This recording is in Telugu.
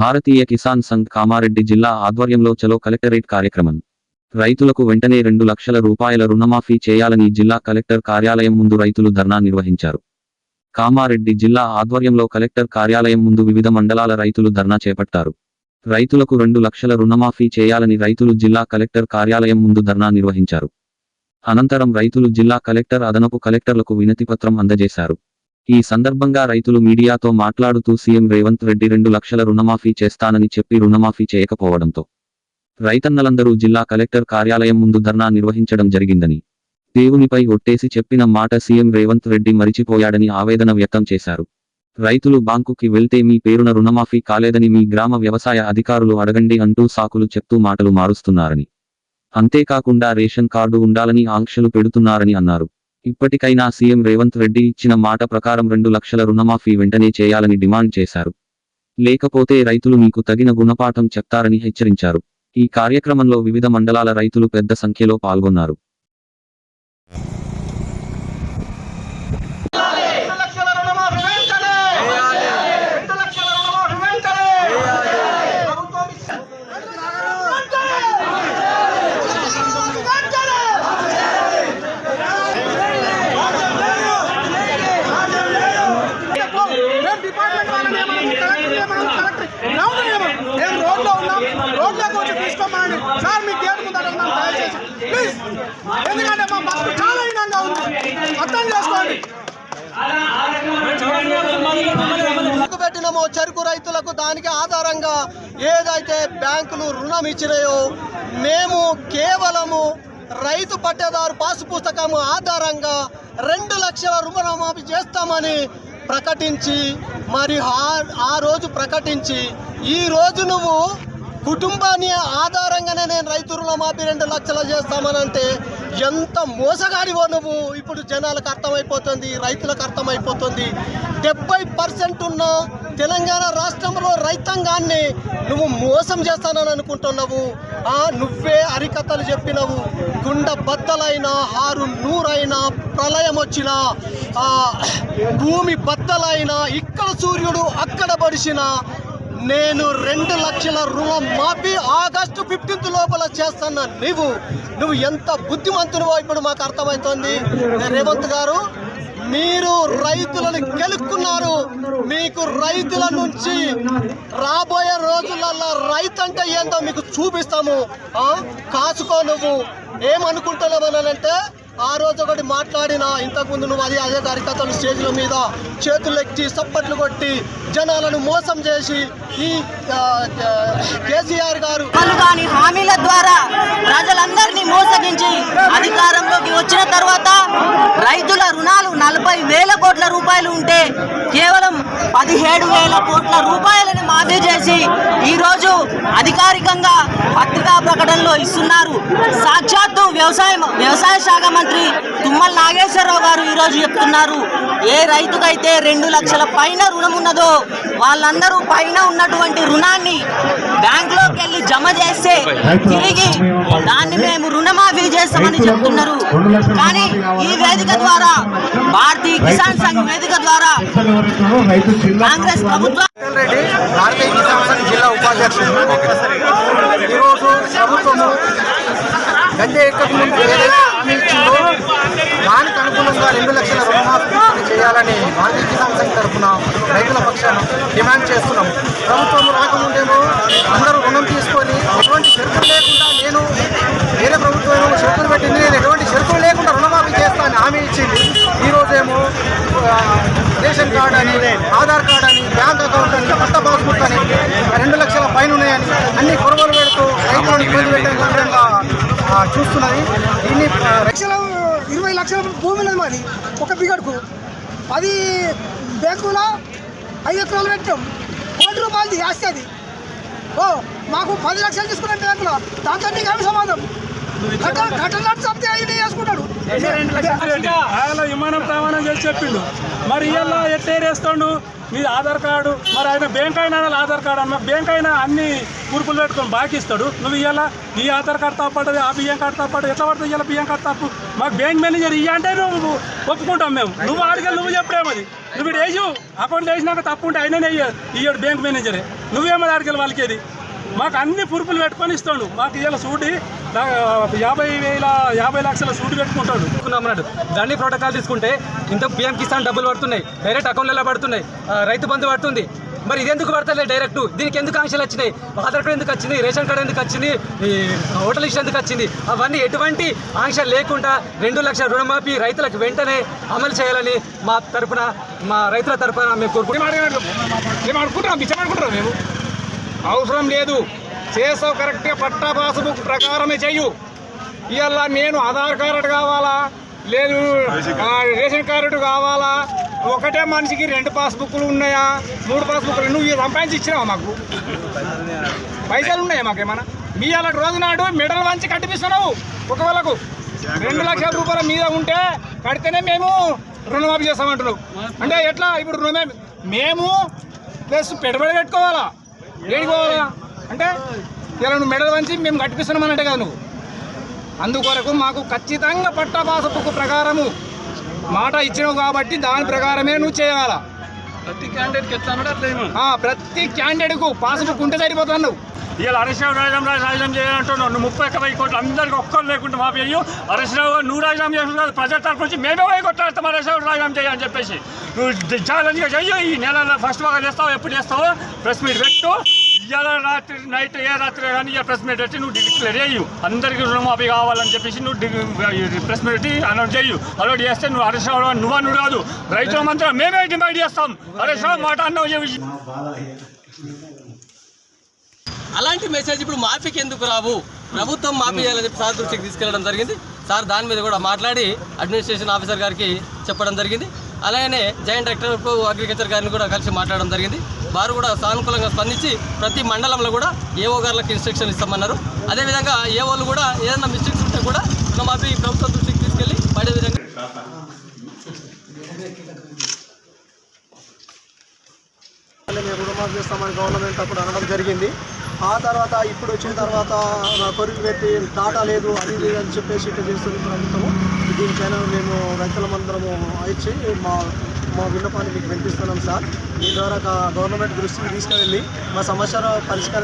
భారతీయ కిసాన్ సంఘ్ కామారెడ్డి జిల్లా ఆధ్వర్యంలో చలో కలెక్టరేట్ కార్యక్రమం. రైతులకు వెంటనే రెండు లక్షల రూపాయల రుణమాఫీ చేయాలని జిల్లా కలెక్టర్ కార్యాలయం ముందు రైతులు ధర్నా నిర్వహించారు. కామారెడ్డి జిల్లా ఆధ్వర్యంలో కలెక్టర్ కార్యాలయం ముందు వివిధ మండలాల రైతులు ధర్నా చేపట్టారు. రైతులకు రెండు లక్షల రుణమాఫీ చేయాలని రైతులు జిల్లా కలెక్టర్ కార్యాలయం ముందు ధర్నా నిర్వహించారు. అనంతరం రైతులు జిల్లా కలెక్టర్ అదనపు కలెక్టర్లకు వినతిపత్రం అందజేశారు. ఈ సందర్భంగా రైతులు మీడియాతో మాట్లాడుతూ సీఎం రేవంత్ రెడ్డి రెండు లక్షల రుణమాఫీ చేస్తానని చెప్పి రుణమాఫీ చేయకపోవడంతో రైతన్నలందరూ జిల్లా కలెక్టర్ కార్యాలయం ముందు ధర్నా నిర్వహించడం జరిగిందని దేవునిపై ఒట్టేసి చెప్పిన మాట సీఎం రేవంత్ రెడ్డి మరిచిపోయాడని ఆవేదన వ్యక్తం చేశారు. రైతులు బాంకుకి వెళ్తే మీ పేరున రుణమాఫీ కాలేదని మీ గ్రామ వ్యవసాయ అధికారులు అడగండి అంటూ సాకులు చెప్తూ మాటలు మారుస్తున్నారని అంతేకాకుండా రేషన్ కార్డు ఉండాలని ఆంక్షలు పెడుతున్నారని అన్నారు. ఇప్పటికైనా సీఎం రేవంత్ రెడ్డి ఇచ్చిన మాట ప్రకారం రెండు లక్షల రుణమాఫీ వెంటనే చేయాలని డిమాండ్ చేశారు. లేకపోతే రైతులు మీకు తగిన గుణపాఠం చెప్తారని హెచ్చరించారు. ఈ కార్యక్రమంలో వివిధ మండలాల రైతులు పెద్ద సంఖ్యలో పాల్గొన్నారు రెండు లక్షల రుణమాఫీ వెంటనే రెండు లక్షల రుణమాఫీ వెంటనే ప్రభుత్వం ఇచ్చే- వెంటనే! వెంటనే! మేము డిపార్ట్మెంట్ వాళ్ళని ఏమన్నాము? కలెక్టర్ ఏమన్నాము? కలెక్టర్ గ్రౌండ్ ఏమన్నాము? మేము రోడ్లో ఉన్నాం రోడ్లోకి వచ్చి తీసుకోమనండి. సార్ మీకు గేట్ ముందు దయచేసి. ప్లీజ్ ఎందుకంటే మా బస్సు చాలా హీనంగా ఉంది. అర్థం చేసుకోండి. పెట్టినమో చెరుకు రైతులకు దానికి ఆధారంగా ఏదైతే బ్యాంకులు రుణం ఇచ్చినాయో మేము కేవలము రైతు పట్టేదారు పాసు పుస్తకం ఆధారంగా రెండు లక్షల రుణమాఫీ చేస్తామని ప్రకటించి మరి ఆ రోజు ప్రకటించి ఈ రోజు నువ్వు కుటుంబాన్ని ఆధారంగానే నేను రైతు రుణమాఫీ రెండు లక్షలు చేస్తామనంటే ఎంత మోసగాడివో నువ్వు. ఇప్పుడు జనాలకు అర్థమైపోతుంది రైతులకు అర్థమైపోతుంది. డెబ్బై పర్సెంట్ ఉన్న తెలంగాణ రాష్ట్రంలో రైతాంగాన్ని నువ్వు మోసం చేస్తానని అనుకుంటున్నావు. ఆ నువ్వే హరికథలు చెప్పినవు. గుండె బద్దలైనా హారు నూరైనా ప్రళయం వచ్చినా భూమి బద్దలైనా ఇక్కడ సూర్యుడు అక్కడ పడిచినా నేను రెండు లక్షల రుణం మాఫీ ఆగస్టు ఫిఫ్టీన్త్ లోపల చేస్తాను. నువ్వు నువ్వు ఎంత బుద్ధిమంతునివో ఇప్పుడు మాకు అర్థమవుతోంది రేవంత్ గారు మీరు రైతులను గెలుక్కున్నారు. మీకు రైతుల నుంచి రాబోయే రోజులలో రైతు అంటే ఏందో మీకు చూపిస్తాము. ఆ? కాసుకో నువ్వు. ఏమనుకుంటున్నామనంటే ఆ రోజు ఒకటి మాట్లాడిన ఇంతకుముందు నువ్వు అది అదే కార్యకర్తలు స్టేజ్ల మీద చేతులు ఎక్కి సప్పట్లు కొట్టి జనాలను మోసం చేసి ఈ కేసీఆర్ గారు కాని హామీల ద్వారా ప్రజలందరినీ మోసగించి అధికారంలోకి వచ్చిన తర్వాత రైతుల రుణాలు నలభై వేల కోట్ల రూపాయలు ఉంటే కేవలం పదిహేడు వేల కోట్ల రూపాయలని మాఫీ చేసి ఈరోజు అధికారికంగా పత్రికా ప్రకటనలో ఇస్తున్నారు. సాక్షాత్తు వ్యవసాయ వ్యవసాయ శాఖ మంత్రి తుమ్మల నాగేశ్వరరావు గారు ఈరోజు చెప్తున్నారు. ఏ రైతుకైతే రెండు లక్షల పైన రుణం ఉన్నదో వాళ్ళందరూ పైన ఉన్నటువంటి రుణాన్ని బ్యాంకులోకి జమ చేస్తే తిరిగి దాన్ని మేము రుణమాఫీ చేస్తామని చెప్తున్నారు. కానీ ఈ వేదిక ద్వారా భారతీయ కిసాన్ సంఘ్ వేదిక ద్వారా కాంగ్రెస్ ప్రభుత్వం భారతీయ కిసాన్ సంఘ్ జిల్లా ఉపాధ్యక్షుడు ఈరోజు ప్రభుత్వము గద్దె ఎక్కక ముందు ఏదైతే ఇచ్చిందో దానికి అనుగుణంగా రెండు లక్షల రుణమాఫీ చేయాలని భారతీయ కిసాన్ సంఘ్ తరఫున రైతుల పక్షాన డిమాండ్ చేస్తున్నాం. ప్రభుత్వం రాకముందేమో అందరూ రుణం తీసుకొని ఎటువంటి షరతులు లేకుండా నేను వేరే ప్రభుత్వం ఏమో షరతులు పెట్టింది నేను ఎటువంటి షరతులు లేకుండా రుణమాఫీ చేస్తానని హామీ ఇచ్చింది ఈరోజేమో ఆ, రేషన్ కార్డ్ అని ఆధార్ కార్డ్ అని బ్యాంక్ అకౌంట్ అని కొత్త పాస్బుక్ అని రెండు లక్షల పైన ఉన్నాయని అన్ని కొనుగోలు పెడుతూ రైతులను ఇబ్బంది పెట్టే విధంగా ఆ, చూస్తున్నది. దీన్ని లక్షల ఇరవై లక్షల భూమి ఉన్నది మాది. ఒక బిగడుకు. అది బ్యాంకులో ఐదు ఎకరాలు పెట్టాం. కోటి రూపాయలది ఆస్తి అది. ఓ మాకు పది లక్షలు తీసుకున్నాం బ్యాంకులో. దాంతో నీకు ఏమి ఆయన విమానం ప్రమాణం చేసి చెప్పిండు. మరి ఇవాళ ఎట్టేరేస్తాడు? మీ ఆధార్ కార్డు మరి ఆయన బ్యాంక్ అయినా ఆధార్ కార్డు అన్న బ్యాంక్ అయినా అన్ని కూర్పులు పెట్టుకొని బాకిస్తాడు నువ్వు ఇవాళ ఈ ఆధార్ కార్డు తప్పదు ఆ బియ్యం కార్డు తప్పదు ఎట్లా పడుతుంది ఇవాళ బియ్యం కార్డు తప్పు మాకు బ్యాంక్ మేనేజర్ ఇయ్య అంటే నువ్వు ఒప్పుకుంటాం మేము. నువ్వు ఆడిగా నువ్వు చెప్పడేమది నువ్వు ఇప్పుడు వేసు అకౌంట్ వేసినాక తప్పు ఉంటే అయినా ఇయ్యాడు బ్యాంక్ మేనేజరే. నువ్వేమో ఆడికెళ్ళి వాళ్ళకి మాకు అన్ని పురుపులు పెట్టుకొని ఇస్తాడు మాకు ఇలా సూటి యాభై వేల యాభై లక్షల సూటి పెట్టుకుంటాడు అన్నాడు దాన్ని ప్రోటోకాల్ తీసుకుంటే ఇంత పిఎం కిసాన్ డబ్బులు పడుతున్నాయి డైరెక్ట్ అకౌంట్లలో పడుతున్నాయి రైతు బంధు పడుతుంది మరి ఇది ఎందుకు పడతలేదు డైరెక్ట్ దీనికి ఎందుకు ఆంక్షలు వచ్చినాయి ఆధార్ కార్డు ఎందుకు వచ్చింది రేషన్ కార్డు ఎందుకు వచ్చింది ఈ హోటల్ లిస్ట్ ఎందుకు వచ్చింది అవన్నీ ఎటువంటి ఆంక్షలు లేకుండా రెండు లక్షల రుణమాఫీ రైతులకు వెంటనే అమలు చేయాలని మా తరపున మా రైతుల తరపున మేము కోరుకుంటున్నాం మేము అవసరం లేదు. చేసావు కరెక్ట్గా పట్టా పాస్బుక్ ప్రకారమే చెయ్యు. ఇవాళ నేను ఆధార్ కార్డు కావాలా? లేదు రేషన్ కార్డు. కావాలా? ఒకటే మనిషికి రెండు పాస్బుక్లు ఉన్నాయా? మూడు పాస్బుక్లు నువ్వు సంపాదించి ఇచ్చినావా మాకు? పైసలు ఉన్నాయా మాకేమన్నా? మీ అలా రోజు నాడు మెడల్ వంచి కట్టిపిస్తున్నావు ఒక వాళ్ళకు రెండు లక్షల రూపాయల మీద ఉంటే కడితేనే మేము రుణమాఫీ చేస్తామంటున్నావు. అంటే ఎట్లా? ఇప్పుడు రుణమే మేము ప్లస్ పెట్టుబడి పెట్టుకోవాలా? ఏడుకోవాలా అంటే ఇలా నువ్వు మెడల్ వంచి మేము కట్టిపిస్తున్నామన్నట్టే కదా నువ్వు. అందుకొరకు మాకు ఖచ్చితంగా పట్టా పాసపుకు ప్రకారము మాట ఇచ్చినావు కాబట్టి దాని ప్రకారమే నువ్వు చేయాలా. ప్రతి క్యాండిడేట్కి ప్రతి క్యాండిడేట్కు పాస్బుక్ ఉంటే సరిపోతుంది నువ్వు ఇలా హరీశ్రావు రాజీనామా రాజీనామా చేయాలంటున్నావు. నువ్వు ముప్పై ఒక్క వెయ్యి కోట్లు అందరికి ఒక్కరు లేకుండా మాఫీ అయ్యు హరీశ్రావు గారు నువ్వు రాజీనామా చేస్తున్నా ప్రజల తరఫు నుంచి మేమే పోయి కొట్టాస్తాం హరీశ్రావు రాజీనామా చేయని చెప్పేసి. నువ్వు ఛాలెంజ్గా చెయ్యి. ఈ నెల ఫస్ట్ బాగా చేస్తావు ఎప్పుడు చేస్తావు ప్రెస్ మీట్ పెట్టు. ఇవాళ రాత్రి నైట్ ఏ రాత్రి కానీ ఇక ప్రెస్ మీట్ పెట్టి నువ్వు డిక్లేర్ చేయు అందరికీ రుణమాఫీ కావాలని చెప్పేసి నువ్వు ప్రెస్ మీట్ పెట్టి అనౌన్స్ చేయు అలౌట్ చేస్తే నువ్వు హరీశ్రావు నువ్వు నువ్వు కాదు రైతుల మంత్రం మేమే డిమాండ్ చేస్తాం. హరీశ్రావు మాట అన్నావు. చెప్పి అలాంటి మెసేజ్ ఇప్పుడు మాఫీకి ఎందుకు రావు? ప్రభుత్వం మాఫీ చేయాలని చెప్పి సార్ దృష్టికి తీసుకెళ్ళడం జరిగింది. సార్ దాని మీద కూడా మాట్లాడి అడ్మినిస్ట్రేషన్ ఆఫీసర్ గారికి చెప్పడం జరిగింది. అలాగనే జాయింట్ డైరెక్టర్ అగ్రికల్చర్ గారిని కూడా కలిసి మాట్లాడడం జరిగింది. వారు కూడా సానుకూలంగా స్పందించి ప్రతి మండలంలో కూడా ఏఓ గారులకు ఇన్స్ట్రక్షన్ ఇస్తామన్నారు. అదేవిధంగా ఏఓలు కూడా ఏదైనా మిస్టేక్స్ ఉంటే కూడా రుణమాఫీ ప్రభుత్వ దృష్టికి తీసుకెళ్ళి పడే విధంగా మేము రుణమాఫీ చేస్తామని గవర్నమెంట్ అప్పుడు అనడం జరిగింది. ఆ తర్వాత ఇప్పుడు వచ్చిన తర్వాత నా కొరికి పెట్టి డాటా లేదు అది లేదు అని చెప్పేసి ఇట్లా చేస్తుంది ప్రభుత్వము. దీనిపైన మేము రైతులమందరము ఇచ్చి మా మా విన్నపాన్ని మీకు వినిపిస్తున్నాం సార్. మీ ద్వారా గవర్నమెంట్ దృష్టికి తీసుకువెళ్ళి మా సమస్యల పరిష్కారం